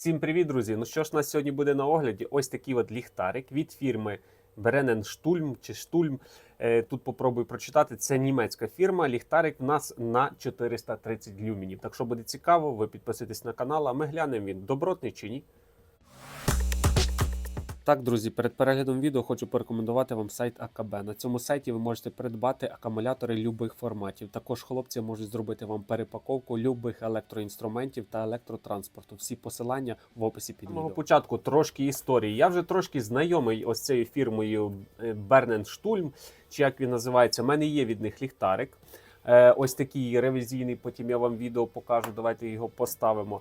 Всім привіт, друзі! Ну що ж, у нас сьогодні буде на огляді? Ось такий от ліхтарик від фірми Бренен Штульм чи Штульм. Е, Тут попробую прочитати. Це німецька фірма. Ліхтарик в нас на 430 люмінів. Так що буде цікаво, ви підписуйтесь на канал, а ми глянемо він добротний чи ні. Так, друзі, перед переглядом відео хочу порекомендувати вам сайт АКБ. На цьому сайті ви можете придбати акумулятори любих форматів. Також хлопці можуть зробити вам перепаковку любих електроінструментів та електротранспорту. Всі посилання в описі під відео. початку трошки історії. Я вже трошки знайомий ось цією фірмою Бернен Штульм, чи як він називається. У мене є від них ліхтарик. Е, Ось такий ревізійний, потім я вам відео покажу. Давайте його поставимо.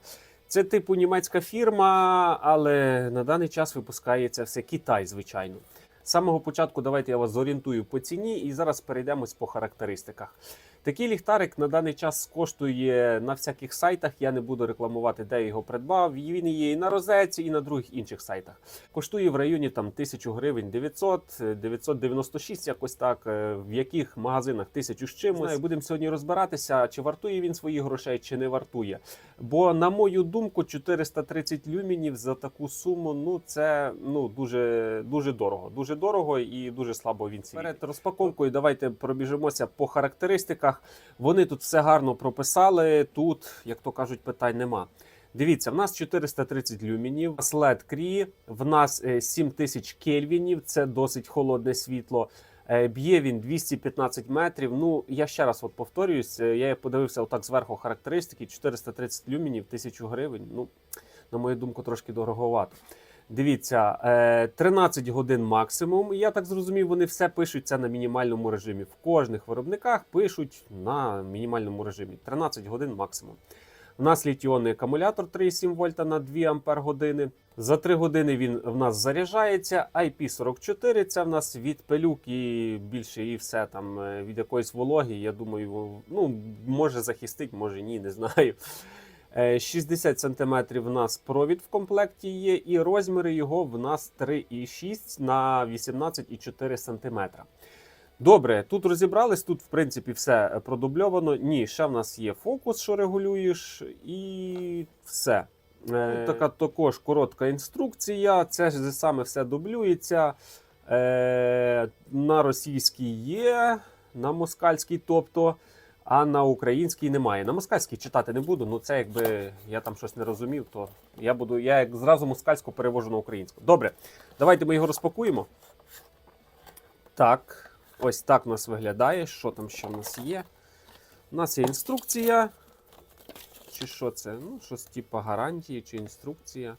Це типу німецька фірма, але на даний час випускається все Китай, звичайно. З самого початку давайте я вас зорієнтую по ціні і зараз перейдемось по характеристиках. Такий ліхтарик на даний час коштує на всяких сайтах. Я не буду рекламувати, де його придбав. Він є і на розетці, і на других інших сайтах. Коштує в районі там 1000 гривень 900, 996, якось так. Е, В яких магазинах 1000 з чимось. Знаю, будемо сьогодні розбиратися, чи вартує він своїх грошей, чи не вартує. Бо, на мою думку, 430 люмінів за таку суму, ну це ну дуже дуже дорого. Дуже дорого і дуже слабо він світить. Перед розпаковкою давайте пробіжимося по характеристиках. Вони тут все гарно прописали. Тут, як то кажуть, питань нема. Дивіться, в нас 430 люмінів, LED Cree, в нас е, 7000 кельвінів, це досить холодне світло. Е, Б'є він 215 метрів. Ну, я ще раз от повторююсь, е, я подивився отак зверху характеристики: 430 люмінів, 1000 гривень. Ну, на мою думку, трошки дороговато. Дивіться, е, 13 годин максимум. Я так зрозумів, вони все пишуть це на мінімальному режимі. В кожних виробниках пишуть на мінімальному режимі. 13 годин максимум. У нас літіонний акумулятор 3,7 вольта на 2 ампер години. За 3 години він в нас заряджається. IP44 це в нас від пилюк і більше і все там е, від якоїсь вологи. Я думаю, ну може захистить, може ні, не знаю. Е, 60 см в нас провід в комплекті є, і розміри його в нас 3,6 на 18,4 см. Добре, тут розібрались, тут в принципі все е, продубльовано. Ні, ще в нас є фокус, що регулюєш, і все. Е, така також коротка інструкція. Це ж саме все дублюється. Е, на російській є, на москальській, тобто, а на українській немає. На москальській читати не буду, ну це якби я там щось не розумів, то я буду. Я як зразу москальську перевожу на українську. Добре, давайте ми його розпакуємо. Так, ось так у нас виглядає. Що там ще в нас є? У нас є інструкція. Чи що це? Ну, щось типу гарантії чи інструкція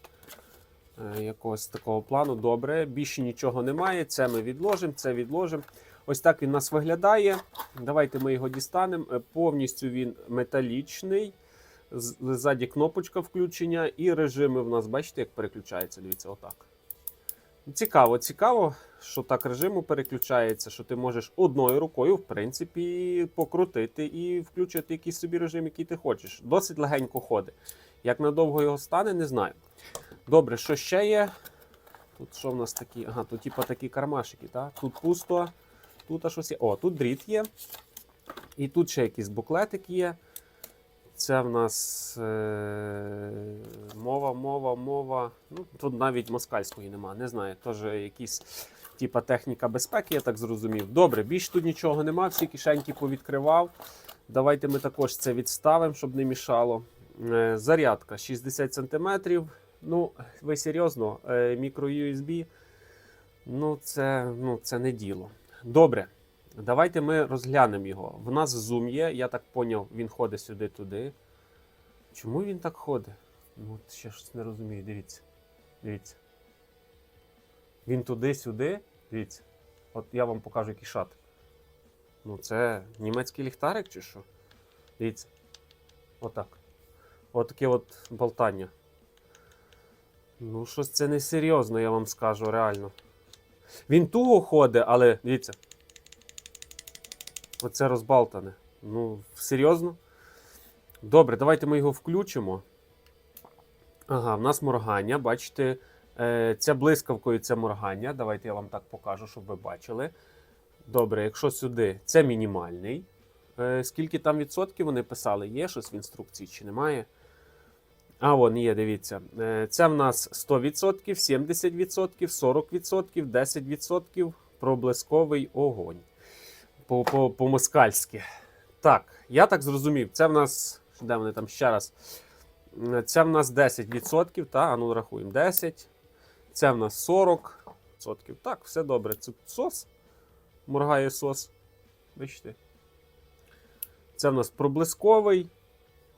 е, якогось такого плану. Добре, більше нічого немає. Це ми відложимо, це відложимо. Ось так він нас виглядає. Давайте ми його дістанемо. Е, Повністю він металічний. Ззаді кнопочка включення, і режими в нас, бачите, як переключається. Дивіться, отак. Цікаво, цікаво, що так режиму переключається, що ти можеш одною рукою, в принципі, покрутити і включити якийсь собі режим, який ти хочеш. Досить легенько ходить. Як надовго його стане, не знаю. Добре, що ще є? Тут що в нас такі? Ага, тут типа такі кармашики, так? Тут пусто, тут щось є. О, тут дріт є. І тут ще якийсь буклетик є. Це в нас е, мова, мова, мова. Ну, тут навіть москальської нема, не знаю. Теж якісь типа техніка безпеки, я так зрозумів. Добре, більш тут нічого нема, всі кишеньки повідкривав. Давайте ми також це відставимо, щоб не мішало. Е, зарядка 60 см. Ну, ви серйозно, е, мікро USB. Ну, це, ну, це не діло. Добре. Давайте ми розглянемо його. В нас зум є, я так поняв, він ходить сюди-туди. Чому він так ходить? Ну, от ще щось не розумію. Дивіться. Дивіться. Він туди-сюди. Дивіться. От я вам покажу який шат. Ну, це німецький ліхтарик чи що? Дивіться. Отак. Отаке от болтання. Ну, щось це не серйозно, я вам скажу, реально. Він туго ходить, але дивіться. Оце розбалтане. Ну, серйозно? Добре, давайте ми його включимо. Ага, в нас моргання. Бачите, це блискавкою це моргання. Давайте я вам так покажу, щоб ви бачили. Добре, якщо сюди, це мінімальний. Е, скільки там відсотків вони писали? Є щось в інструкції чи немає? А, вон є, дивіться. Е, Це в нас 100%, 70%, 40%, 10% проблисковий огонь. По- по- По-москальськи. Так, я так зрозумів. Це в нас. Де вони там ще раз? Е, Це в нас 10%, та? А ну рахуємо. 10. Це в нас 40%. Так, все добре. Це сос. Моргає сос. Бачите? Це в нас проблисковий.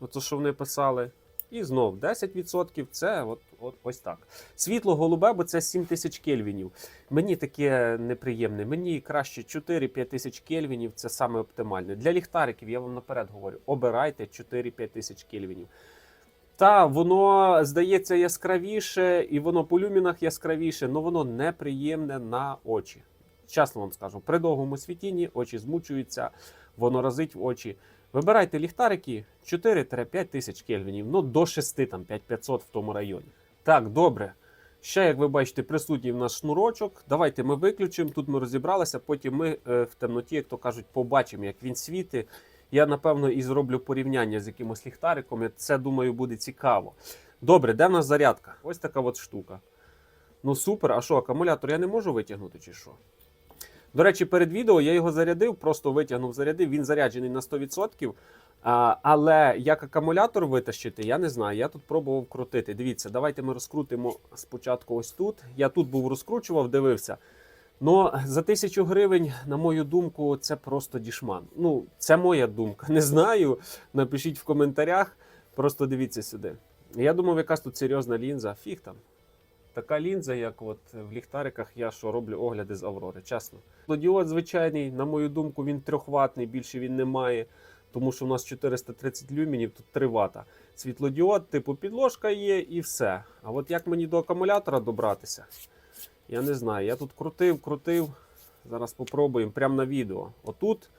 Оце, що вони писали. І знов 10% це от, от, ось так. Світло голубе, бо це 7000 кельвінів. Мені таке неприємне. Мені краще 4-5 тисяч кельвінів це саме оптимальне. Для ліхтариків я вам наперед говорю: обирайте 4-5 тисяч кельвінів. Та воно здається яскравіше, і воно по люмінах яскравіше, але воно неприємне на очі. Чесно вам скажу, при довгому світінні очі змучуються, воно разить в очі. Вибирайте ліхтарики 4-5 тисяч кельвінів, ну до 6, там 5500 в тому районі. Так, добре. Ще, як ви бачите, присутній в нас шнурочок. Давайте ми виключимо. Тут ми розібралися, потім ми е, в темноті, як то кажуть, побачимо, як він світить. Я, напевно, і зроблю порівняння з якимось ліхтариком. і Це, думаю, буде цікаво. Добре, де в нас зарядка? Ось така от штука. Ну супер. А що, акумулятор я не можу витягнути чи що? До речі, перед відео я його зарядив, просто витягнув, зарядив. Він заряджений на 100%. А, але як акумулятор витащити, я не знаю. Я тут пробував крутити. Дивіться, давайте ми розкрутимо спочатку ось тут. Я тут був розкручував, дивився. Ну, за тисячу гривень, на мою думку, це просто дішман. Ну, це моя думка. Не знаю. Напишіть в коментарях. Просто дивіться сюди. Я думав, якась тут серйозна лінза. Фіг там. Така лінза, як от в ліхтариках, я що роблю огляди з Аврори, чесно. Діод звичайний, на мою думку, він трьохватний, більше він не має, тому що у нас 430 люмінів, тут 3 вата. Світлодіод, типу підложка є і все. А от як мені до акумулятора добратися, я не знаю. Я тут крутив, крутив. Зараз спробуємо прямо на відео. Отут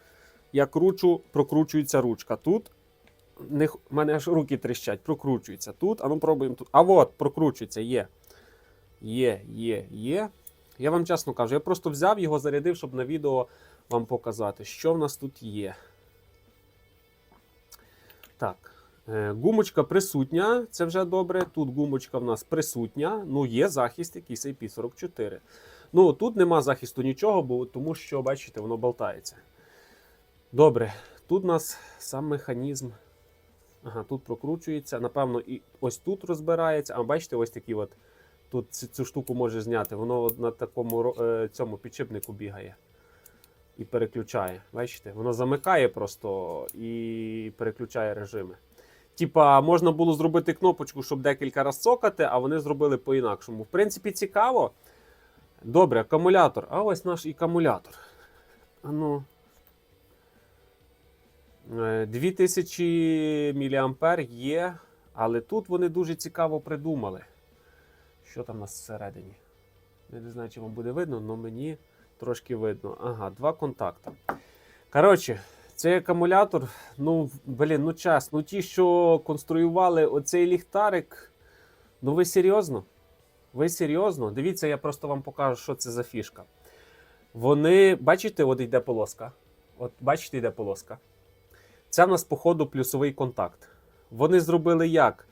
я кручу, прокручується ручка. Тут не, в мене аж руки тріщать, прокручується. Тут, а ну пробуємо тут. А от, прокручується, є. Є, є, є. Я вам чесно кажу, я просто взяв його, зарядив, щоб на відео вам показати, що в нас тут є. Так. е, Гумочка присутня, це вже добре. Тут гумочка в нас присутня. Ну, є захист якийсь IP44. Ну, тут нема захисту нічого, бо, тому що, бачите, воно болтається. Добре, тут у нас сам механізм. Ага, тут прокручується. Напевно, і ось тут розбирається. А бачите, ось такі от. Тут цю, штуку може зняти. Воно на такому е, цьому підшипнику бігає і переключає. Бачите? Воно замикає просто і переключає режими. Типа, можна було зробити кнопочку, щоб декілька разів цокати, а вони зробили по-інакшому. В принципі, цікаво. Добре, акумулятор. А ось наш акумулятор. Ну. Е, 2000 мА є, але тут вони дуже цікаво придумали. Що там у нас всередині? Я не знаю, чи вам буде видно, але мені трошки видно. Ага, два контакти. Коротше, цей акумулятор, ну, блін, ну чесно, ну ті, що конструювали оцей ліхтарик, ну ви серйозно? Ви серйозно? Дивіться, я просто вам покажу, що це за фішка. Вони, бачите, от йде полоска. От бачите, йде полоска. Це в нас, походу, плюсовий контакт. Вони зробили як?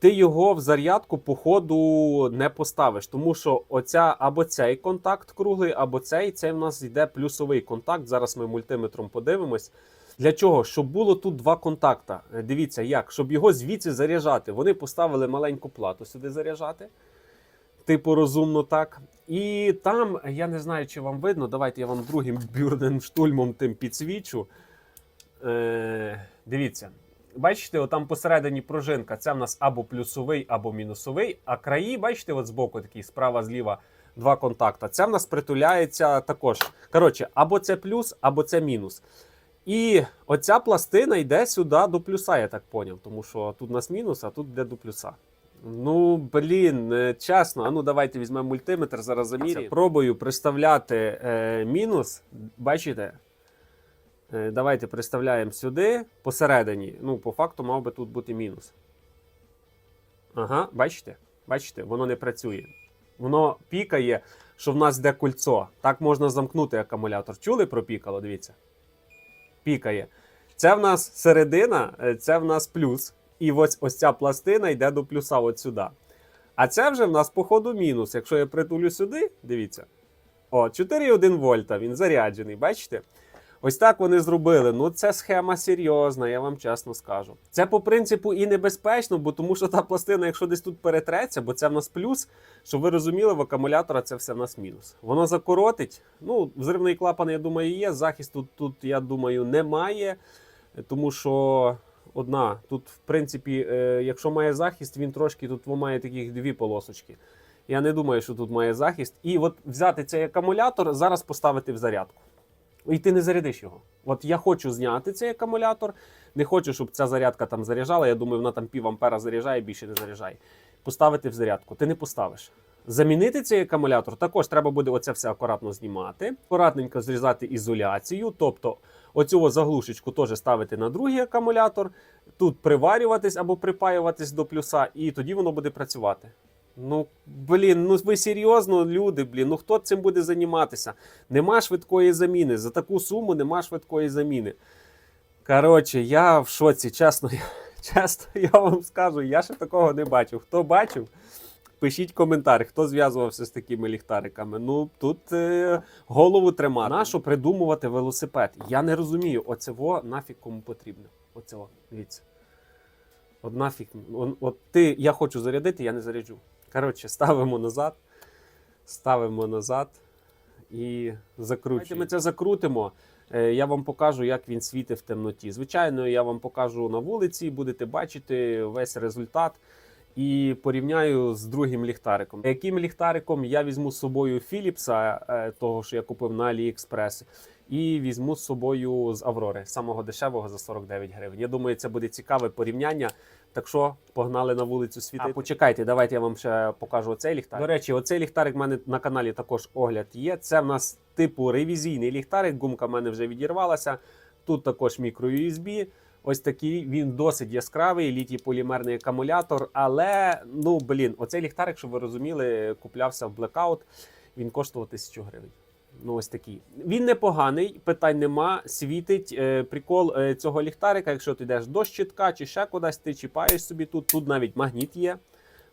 Ти його в зарядку, походу, не поставиш, тому що оця або цей контакт круглий, або цей, цей в нас йде плюсовий контакт. Зараз ми мультиметром подивимось. Для чого? Щоб було тут два контакта. Е, Дивіться, як, щоб його звідси заряджати. Вони поставили маленьку плату сюди заряджати. Типу, розумно так. І там, я не знаю, чи вам видно, давайте я вам другим бюрненштульмом тим підсвічу. Е, дивіться. Бачите, отам посередині пружинка. Це в нас або плюсовий, або мінусовий. А краї, бачите, от збоку такі справа, зліва два контакта. Це в нас притуляється також. Коротше, або це плюс, або це мінус. І оця пластина йде сюди до плюса, я так поняв. Тому що тут у нас мінус, а тут йде до плюса. Ну, блін, е, чесно. А ну давайте візьмемо мультиметр, зараз заміряємо. Пробую представляти е, мінус. Бачите? Е, Давайте представляємо сюди посередині. Ну, по факту мав би тут бути мінус. Ага, бачите? Бачите, воно не працює. Воно пікає, що в нас йде кольцо. Так можна замкнути акумулятор. Чули про пікало? Дивіться. Пікає. Це в нас середина, е, це в нас плюс. і ось ось ця пластина йде до плюса от сюди. А це вже в нас, походу, мінус. Якщо я притулю сюди, дивіться. О, 4,1 вольта, він заряджений, бачите? Ось так вони зробили. Ну, це схема серйозна, я вам чесно скажу. Це по принципу і небезпечно, бо тому що та пластина, якщо десь тут перетреться, бо це в нас плюс, щоб ви розуміли, в акумулятора це все в нас мінус. Воно закоротить. Ну, взривний клапан, я думаю, є. Захисту тут, я думаю, немає. Тому що одна, тут, в принципі, е, якщо має захист, він трошки тут має таких дві полосочки. Я не думаю, що тут має захист. І от взяти цей акумулятор, зараз поставити в зарядку. І ти не зарядиш його. От я хочу зняти цей акумулятор, не хочу, щоб ця зарядка там заряджала. Я думаю, вона там пів ампера заряджає, більше не заряджає. Поставити в зарядку. Ти не поставиш. Замінити цей акумулятор також треба буде оце все акуратно знімати, акуратненько зрізати ізоляцію, тобто оцю заглушечку теж ставити на другий акумулятор, тут приварюватись або припаюватись до плюса, і тоді воно буде працювати. Ну, блін, ну ви серйозно, люди, блін, ну хто цим буде займатися? Нема швидкої заміни. За таку суму нема швидкої заміни. Коротше, я в шоці, чесно, чесно, я вам скажу, я ще такого не бачив. Хто бачив, пишіть коментар, хто зв'язувався з такими ліхтариками. Ну, тут е, голову тримати. Нащо придумувати велосипед? Я не розумію, оцево нафіг кому потрібно. Оцево, дивіться. От нафіг, от ти, я хочу зарядити, я не заряджу. Коротше, ставимо назад, ставимо назад і закручуємо. Давайте ми це закрутимо. Е, Я вам покажу, як він світить в темноті. Звичайно, я вам покажу на вулиці, будете бачити весь результат. І порівняю з другим ліхтариком. Яким ліхтариком я візьму з собою Philips, е, того, що я купив на AliExpress, і візьму з собою з Аврори, самого дешевого за 49 гривень. Я думаю, це буде цікаве порівняння. Так що погнали на вулицю світити. А, почекайте, давайте я вам ще покажу оцей ліхтарик. До речі, оцей ліхтарик в мене на каналі також огляд є. Це в нас типу ревізійний ліхтарик. Гумка в мене вже відірвалася. Тут також мікро USB. Ось такий він досить яскравий, літій полімерний акумулятор. Але ну блін, оцей ліхтарик, щоб ви розуміли, куплявся в Blackout. Він коштував тисячу гривень. Ну, ось такий. Він непоганий, питань нема. Світить. Е, прикол е, цього ліхтарика, якщо ти йдеш до щитка чи ще кудись, ти чіпаєш собі тут. Тут навіть магніт є.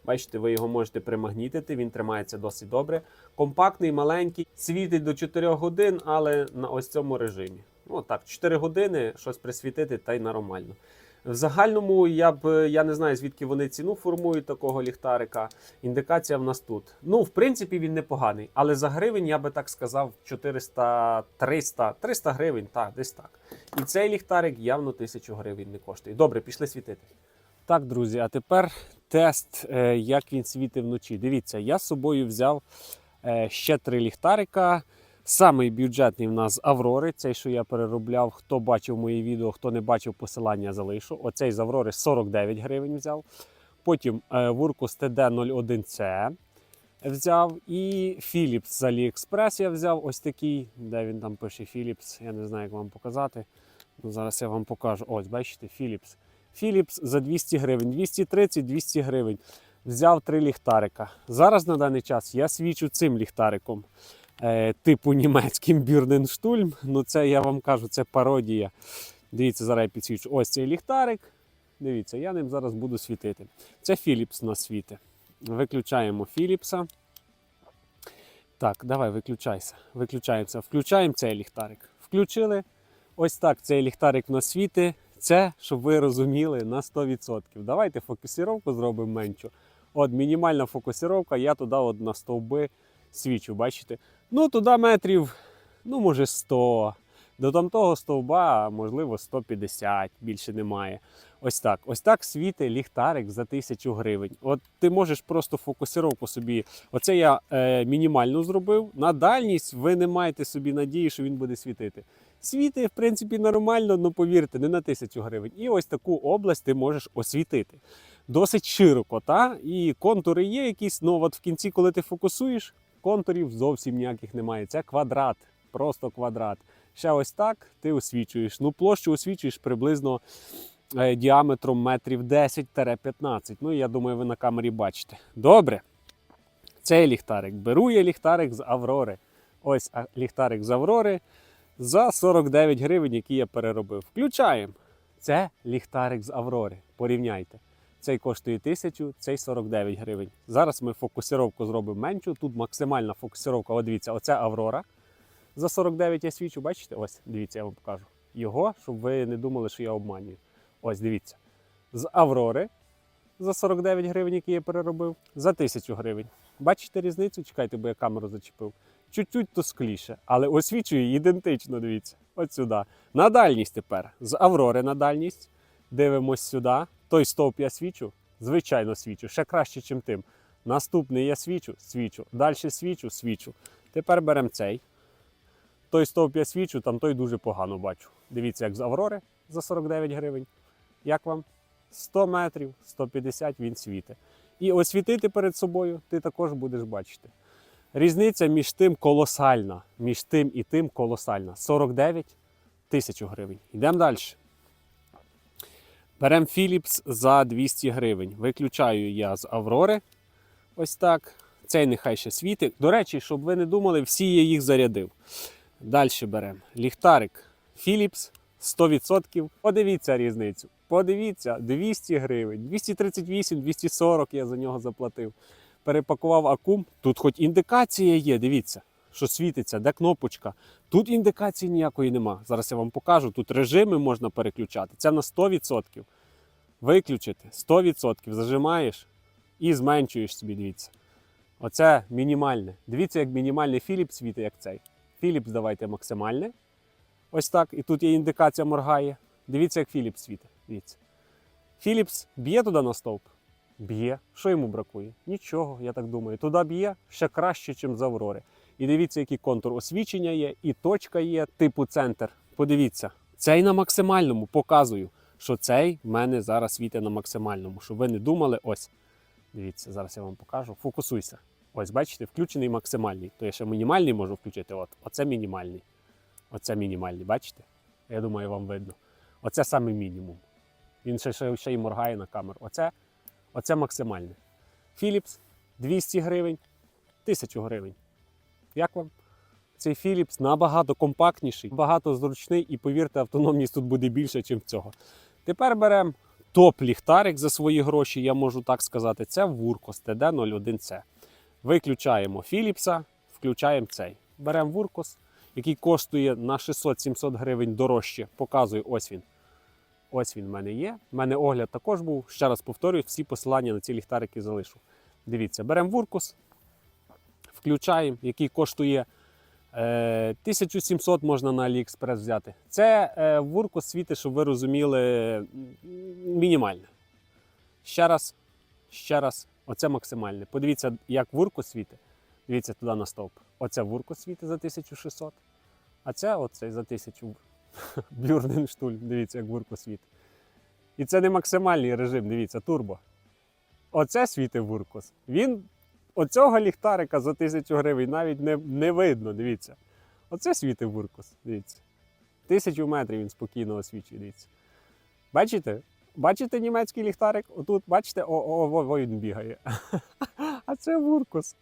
Бачите, ви його можете примагнітити, він тримається досить добре. Компактний, маленький, світить до 4 годин, але на ось цьому режимі. Ну так, 4 години щось присвітити та й нормально. В загальному я б я не знаю, звідки вони ціну формують такого ліхтарика. Індикація в нас тут. Ну, в принципі, він непоганий, але за гривень я би так сказав 400, 300, 300 гривень, так, десь так. І цей ліхтарик явно 1000 гривень не коштує. Добре, пішли світити. Так, друзі, а тепер тест, е, як він світить вночі. Дивіться, я з собою взяв е, ще три ліхтарика. Самий бюджетний в нас Аврори, цей, що я переробляв. Хто бачив мої відео, хто не бачив, посилання залишу. Оцей з Аврори 49 гривень взяв. Потім е, Wurkus TD01C взяв. І Philips з AliExpress я взяв ось такий, де він там пише Philips. Я не знаю, як вам показати. Ну, зараз я вам покажу. Ось, бачите, Philips. Philips за 200 гривень, 230-200 гривень. Взяв три ліхтарика. Зараз на даний час я свічу цим ліхтариком. Е, типу німецьким Бюрненштульм. Ну, це я вам кажу, це пародія. Дивіться, зараз я підсвічу. Ось цей ліхтарик. Дивіться, я ним зараз буду світити. Це Philips на світи. Виключаємо Philips. Так, давай, виключайся. Виключаємося. Включаємо цей ліхтарик. Включили. Ось так цей ліхтарик на світи. Це, щоб ви розуміли, на 100%. Давайте фокусировку зробимо меншу. От мінімальна фокусировка, я туди на стовби свічу, бачите? Ну, туди метрів, ну, може, 100. До там того стовба, можливо, 150, більше немає. Ось так. Ось так світить ліхтарик за 1000 гривень. От ти можеш просто фокусировку собі. Оце я е, мінімальну зробив. На дальність ви не маєте собі надії, що він буде світити. Світить, в принципі, нормально, але повірте, не на 1000 гривень. І ось таку область ти можеш освітити. Досить широко, та? І контури є якісь, ну от в кінці, коли ти фокусуєш, контурів зовсім ніяких немає. Це квадрат, просто квадрат. Ще ось так ти освічуєш. Ну, площу освічуєш приблизно е, діаметром метрів 10-15. Ну, я думаю, ви на камері бачите. Добре. Цей ліхтарик. Беру я ліхтарик з Аврори. Ось ліхтарик з Аврори за 49 гривень, який я переробив. Включаємо. Це ліхтарик з Аврори. Порівняйте. Цей коштує 1000, цей 49 гривень. Зараз ми фокусировку зробимо меншу. Тут максимальна фокусировка. От дивіться, оце Аврора. За 49 я свічу, бачите? Ось, дивіться, я вам покажу. Його, щоб ви не думали, що я обманюю. Ось дивіться. З Аврори за 49 гривень, який я переробив, за 1000 гривень. Бачите різницю? Чекайте, бо я камеру зачепив. Чуть-чуть тускліше, але освічує ідентично, дивіться. От сюди. На дальність тепер. З Аврори на дальність. Дивимось сюди. Той стовп я свічу, звичайно, свічу. Ще краще, ніж тим. Наступний я свічу, свічу. Далі свічу, свічу. Тепер беремо цей. Той стовп я свічу, там той дуже погано бачу. Дивіться, як з Аврори за 49 гривень. Як вам? 100 метрів, 150 він світить. І освітити перед собою ти також будеш бачити. Різниця між тим колосальна. Між тим і тим колосальна. 49 тисяч гривень. Йдемо далі. Беремо Philips за 200 гривень. Виключаю я з Аврори. Ось так. Цей нехай ще світить. До речі, щоб ви не думали, всі я їх зарядив. Далі беремо ліхтарик Philips 100%. Подивіться різницю. Подивіться, 200 гривень, 238, 240 я за нього заплатив. Перепакував акум. Тут хоч індикація є, дивіться, що світиться, де кнопочка. Тут індикації ніякої нема. Зараз я вам покажу. Тут режими можна переключати. Це на 100%. Виключити 100%. Зажимаєш і зменшуєш собі, дивіться. Оце мінімальне. Дивіться, як мінімальний Philips світить, як цей. Philips давайте максимальне. Ось так. І тут є індикація моргає. Дивіться, як Philips світить. Дивіться. Philips б'є туди на стовп? Б'є. Що йому бракує? Нічого, я так думаю. Туди б'є ще краще, ніж з Аврори. І дивіться, який контур освічення є, і точка є, типу центр. Подивіться, цей на максимальному показую, що цей в мене зараз світить на максимальному. Щоб ви не думали, ось. Дивіться, зараз я вам покажу. Фокусуйся. Ось, бачите, включений максимальний. То я ще мінімальний можу включити. От. Оце мінімальний. Оце мінімальний, бачите? Я думаю, вам видно. Оце саме мінімум. Він ще, ще, ще й моргає на камеру. Оце, оце максимальне. Philips 200 гривень, 1000 гривень. Як вам? Цей Philips набагато компактніший, набагато зручний і повірте, автономність тут буде більше, ніж цього. Тепер беремо топ-ліхтарик за свої гроші, я можу так сказати. Це Wurkos TD01C. Виключаємо Philips, включаємо цей. Беремо Wurkos, який коштує на 600-700 гривень дорожче. Показую, ось він. Ось він в мене є. У мене огляд також був. Ще раз повторюю, всі посилання на ці ліхтарики залишу. Дивіться, беремо Wurkos, включаємо, який коштує е, 1700 можна на AliExpress взяти. Це е, Wurkos світить, щоб ви розуміли, мінімальне. Ще раз, ще раз, оце максимальне. Подивіться, як Wurkos світить. Дивіться туди на стовп. Оце Wurkos світить за 1600, а це оцей за 1000. Блюрненштуль, дивіться, як Wurkos світить. І це не максимальний режим, дивіться, турбо. Оце світить Wurkos. Він оцього ліхтарика за 1000 гривень навіть не, не видно, дивіться. Оце світить Wurkos, дивіться. Тисячу метрів він спокійно освічує, дивіться. Бачите? Бачите німецький ліхтарик? Отут, бачите, о, о, о, о він бігає. А це Wurkos.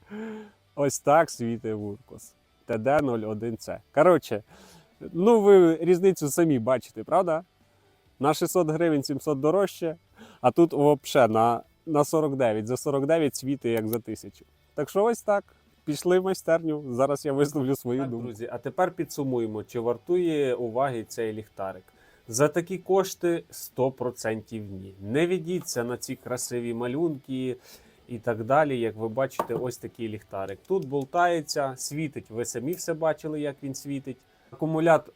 Ось так світить Wurkos. TD01C. Коротше, ну ви різницю самі бачите, правда? На 600 гривень 700 дорожче, а тут взагалі на, на 49. За 49 світи як за тисячу. Так що ось так. Пішли в майстерню. Зараз я висловлю свою Так, думку. друзі, а тепер підсумуємо, чи вартує уваги цей ліхтарик. За такі кошти 100% ні. Не ведіться на ці красиві малюнки і так далі. Як ви бачите, ось такий ліхтарик. Тут болтається, світить. Ви самі все бачили, як він світить. Акумулятор.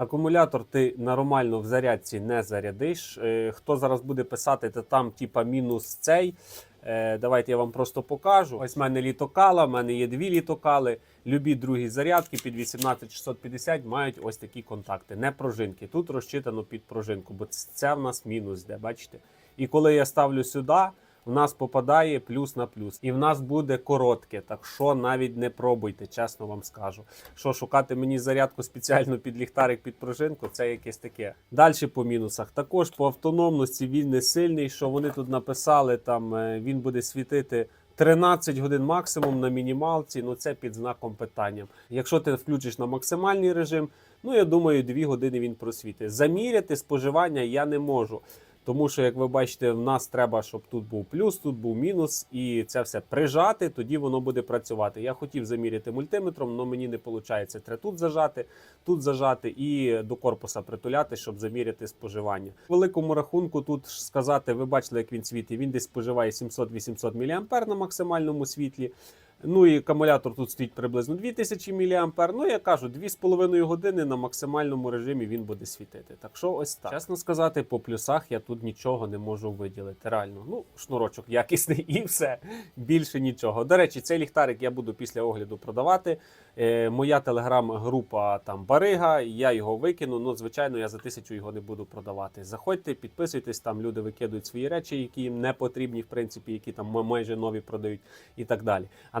Акумулятор ти нормально в зарядці не зарядиш. Е, Хто зараз буде писати, то там типа мінус цей. Е, Давайте я вам просто покажу. Ось в мене літокала, в мене є дві літокали. Любі другі зарядки під 18650 мають ось такі контакти, не пружинки. Тут розчитано під пружинку, бо це в нас мінус, де бачите. І коли я ставлю сюди, в нас попадає плюс на плюс. І в нас буде коротке. Так що навіть не пробуйте, чесно вам скажу. Що шукати мені зарядку спеціально під ліхтарик під пружинку, це якесь таке. Далі по мінусах. Також по автономності він не сильний. Що вони тут написали, там е, він буде світити 13 годин максимум на мінімалці, ну це під знаком питання. Якщо ти включиш на максимальний режим, ну я думаю, 2 години він просвітить. Заміряти споживання я не можу. Тому що, як ви бачите, в нас треба, щоб тут був плюс, тут був мінус, і це все прижати, тоді воно буде працювати. Я хотів заміряти мультиметром, але мені не виходить. Треба тут зажати, тут зажати і до корпуса притуляти, щоб заміряти споживання. Великому рахунку тут сказати, ви бачили, як він світить. Він десь споживає 700-800 мА на максимальному світлі. Ну і акумулятор тут стоїть приблизно 2000 мА. Ну я кажу, 2,5 години на максимальному режимі він буде світити. Так що ось так. Чесно сказати, по плюсах я тут нічого не можу виділити. Реально, ну шнурочок якісний і все. Більше нічого. До речі, цей ліхтарик я буду після огляду продавати. Е, моя телеграм-група там Барига. Я його викину. Ну, звичайно, я за тисячу його не буду продавати. Заходьте, підписуйтесь. Там люди викидують свої речі, які їм не потрібні, в принципі, які там майже нові продають і так далі. А